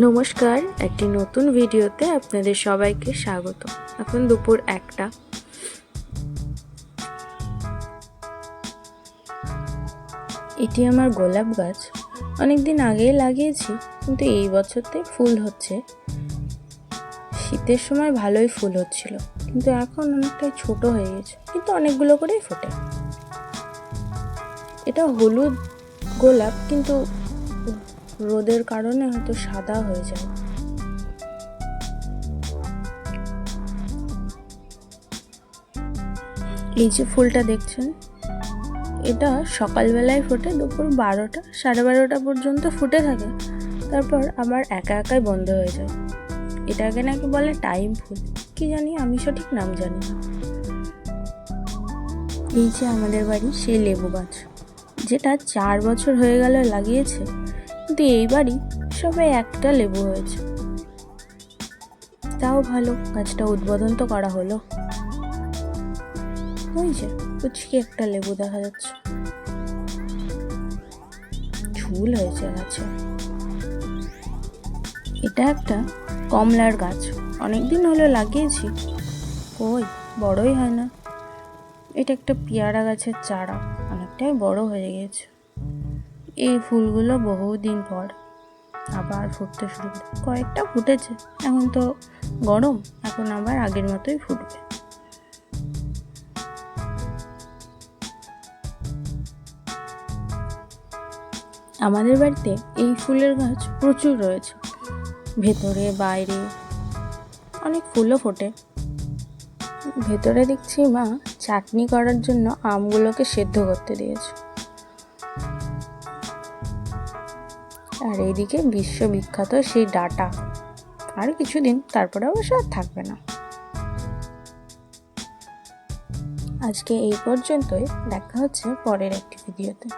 নমস্কার, একটি নতুন ভিডিওতে আপনাদের সবাইকে স্বাগত। এখন দুপুর একটা। এটি আমার গোলাপ গাছ। অনেক দিন আগেই লাগিয়েছি, কিন্তু এই বছরতে ফুল হচ্ছে। শীতের সময় ভালোই ফুল হচ্ছিল, কিন্তু এখন অনেকটাই ছোট হয়ে গেছে, কিন্তু অনেকগুলো করেই ফোটে। এটা হলুদ গোলাপ, কিন্তু রোদের কারণে হয়তো সাদা হয়ে যায়। এই যে ফুলটা দেখছেন, এটা সকালবেলায় ফোটে, দুপুর বারোটা, সাড়ে বারোটা পর্যন্ত ফুটে থাকে। তারপর আবার একা একাই বন্ধ হয়ে যায়। এটাকে নাকি বলে টাইম ফুল। কি জানি, আমি সঠিক নাম জানি এই যে আমাদের বাড়ি সেই লেবু গাছ, যেটা চার বছর হয়ে গেল লাগিয়েছে কিন্তু এইবারই সবাই একটা লেবু হয়েছে। তাও ভালো, গাছটা উদ্বোধন তো করা হলো। ওই যে কুচকি একটা লেবু দেখা যাচ্ছে। ঝুল হয়েছে গাছে। এটা একটা কমলার গাছ। অনেকদিন হলো লাগিয়েছি। ওই, বড়ই হয় না। এটা একটা পেয়ারা গাছের চারা। অনেকটাই বড় হয়ে গেছে। এই ফুলগুলো বহুদিন পর আবার ফুটতে শুরু করে কয়েকটা ফুটেছে, এখন তো গরম, এখন আবার আগের মতোই ফুটবে। আমাদের বাড়িতে এই ফুলের গাছ প্রচুর রয়েছে। ভেতরে, বাইরে অনেক ফুলও ফোটে। ভেতরে দেখছি মা চাটনি করার জন্য আমগুলোকে সেদ্ধ করতে দিয়েছে। আর এইদিকে বিশ্ববিখ্যাত সেই ডাটা। আর কিছুদিন তারপরে অবশ্য আর থাকবে না। আজকে এই পর্যন্তই। দেখা হচ্ছে পরের একটি ভিডিওতে।